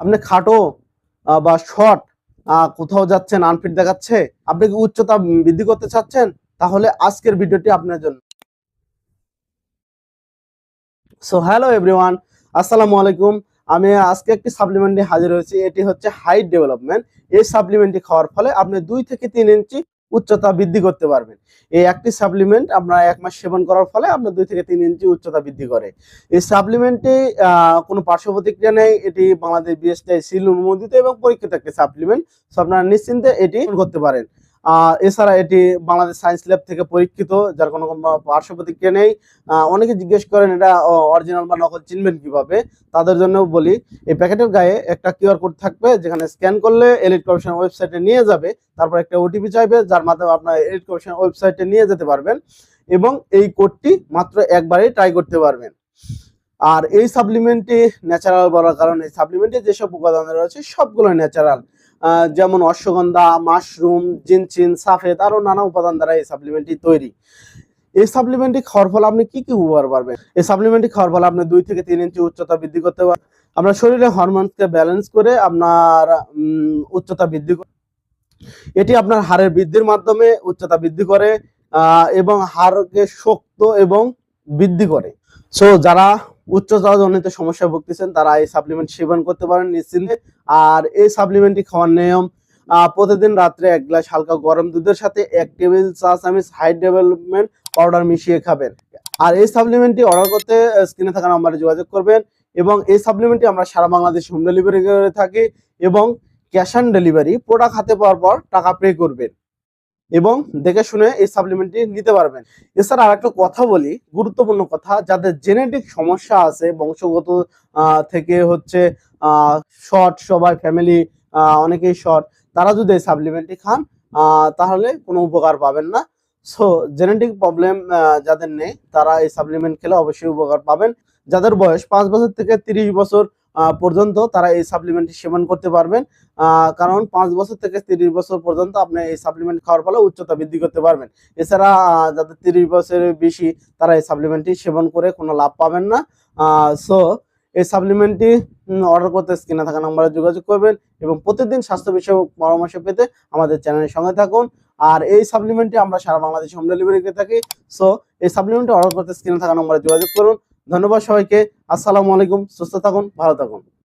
আপনি খাটো বা শর্ট কোথাও যাচ্ছেন আনফিট দেখাচ্ছে, আপনি কি উচ্চতা বৃদ্ধি করতে চাচ্ছেন? তাহলে আজকের ভিডিওটি আপনার জন্য। সো হ্যালো এভরিওয়ান আসসালামু আলাইকুম। আমি আজকে একটি সাপ্লিমেন্ট হাজির হয়েছি, এটি হচ্ছে হাইট ডেভেলপমেন্ট এই সাপ্লিমেন্টটি খাওয়ার ফলে আপনি দুই থেকে তিন ইঞ্চি উচ্চতা বৃদ্ধি করতে পারবেন। এই একটি সাপ্লিমেন্ট আপনার এক মাস সেবন করার ফলে আপনার দুই থেকে তিন ইঞ্চি উচ্চতা বৃদ্ধি করে। এই সাপ্লিমেন্টে কোনো পার্শ্ব প্রতিক্রিয়া নেই, এটি বাংলাদেশ বিএসটিআই সিল অনুমোদিত এবং পরীক্ষিত একটি সাপ্লিমেন্ট সো আপনারা নিশ্চিন্তে এটি করতে পারেন। এছাড়া এটি বাংলাদেশ সায়েন্স ল্যাব থেকে পরীক্ষিত, যার কোনো পার্শ্ব প্রতিক্রিয়া নেই। অনেকে জিজ্ঞেস করেন, এটা অরিজিনাল বা নকল চিনবেন কীভাবে? তাদের জন্য বলি, এই প্যাকেটের গায়ে একটা কিউআর কোড থাকবে, যেখানে স্ক্যান করলে এলিট কমিশন ওয়েবসাইটে নিয়ে যাবে। তারপর একটা ওটিপি চাইবে, যার মাধ্যমে আপনার এলিট কমিশন ওয়েবসাইটে নিয়ে যেতে পারবেন এবং এই কোডটি মাত্র একবারেই ট্রাই করতে পারবেন। আর এই সাপ্লিমেন্টটি ন্যাচারাল বলার কারণে এই সাপ্লিমেন্টে যেসব উপাদান রয়েছে সবগুলো ন্যাচারাল যেমন অশ্বগন্ধা মাশরুম জিনচিন সাফেদ, আরও নানা উপাদান দ্বারা এই সাপ্লিমেন্টটি তৈরি। এই সাপ্লিমেন্টটি খাওয়ার ফলে আপনি কি কি উপকার পারবেন এই সাপ্লিমেন্টটি খাওয়ার ফলে আপনি দুই থেকে তিন ইঞ্চি উচ্চতা বৃদ্ধি করতে পারবেন আপনার শরীরে হরমোনকে ব্যালেন্স করে আপনার উচ্চতা বৃদ্ধি করে এটি আপনার হাড়ের বৃদ্ধির মাধ্যমে উচ্চতা বৃদ্ধি করে এবং হাড়কে শক্ত এবং বৃদ্ধি করে। সো যারা উচ্চতা জনিত সমস্যায় ভুগতেছেন, তারা এই সাপ্লিমেন্ট সেবন করতে পারেন নিশ্চিন্তে। আর এই সাপ্লিমেন্টটি খাওয়ার নিয়ম প্রতিদিন রাত্রে এক গ্লাস হালকা গরম দুধের সাথে এক টেবিল চা চামচ হাই ডেভেলপমেন্ট পাউডার মিশিয়ে খাবেন। আর এই সাপ্লিমেন্টটি অর্ডার করতে স্ক্রিনে থাকা নাম্বারে যোগাযোগ করবেন এবং এই সাপ্লিমেন্টটি আমরা সারা বাংলাদেশ হোম ডেলিভারি করে থাকি এবং ক্যাশ অন ডেলিভারি প্রোডাক্ট হাতে পাওয়ার পর টাকা পে করবেন। এবং দেখে শুনে এই সাপ্লিমেন্টটি নিতে পারবেন। এছাড়া আর একটা কথা বলি, গুরুত্বপূর্ণ কথা, যাদের জেনেটিক সমস্যা আছে, বংশগত থেকে হচ্ছে শর্ট সবাই ফ্যামিলি অনেকেই শর্ট তারা যদি এই সাপ্লিমেন্টটি খান তাহলে কোনো উপকার পাবেন না। সো জেনেটিক প্রবলেম যাদের নেই, তারা এই সাপ্লিমেন্ট খেলে অবশ্যই উপকার পাবেন। যাদের বয়স পাঁচ বছর থেকে তিরিশ বছর পর্যন্ত তারা এই সাপ্লিমেন্টটি সেবন করতে পারবেন। কারণ পাঁচ বছর থেকে তিরিশ বছর পর্যন্ত আপনি এই সাপ্লিমেন্ট খাওয়ার ফলে উচ্চতা বৃদ্ধি করতে পারবেন। এছাড়া যাদের তিরিশ বছরের বেশি, তারা এই সাপ্লিমেন্টটি সেবন করে কোনো লাভ পাবেন না। সো এই সাপ্লিমেন্টটি অর্ডার করতে স্ক্রিনে থাকা নাম্বারে যোগাযোগ করবেন এবং প্রতিদিন স্বাস্থ্য বিষয়ক পরামর্শ পেতে আমাদের চ্যানেলের সঙ্গে থাকুন। আর এই সাপ্লিমেন্টটি আমরা সারা বাংলাদেশে হোম ডেলিভারি করে থাকি। সো এই সাপ্লিমেন্টটি অর্ডার করতে স্ক্রিনে থাকা নাম্বারে যোগাযোগ করুন। ধন্যবাদ সবাইকে। আসসালামু আলাইকুম। সুস্থ থাকুন ভালো থাকুন।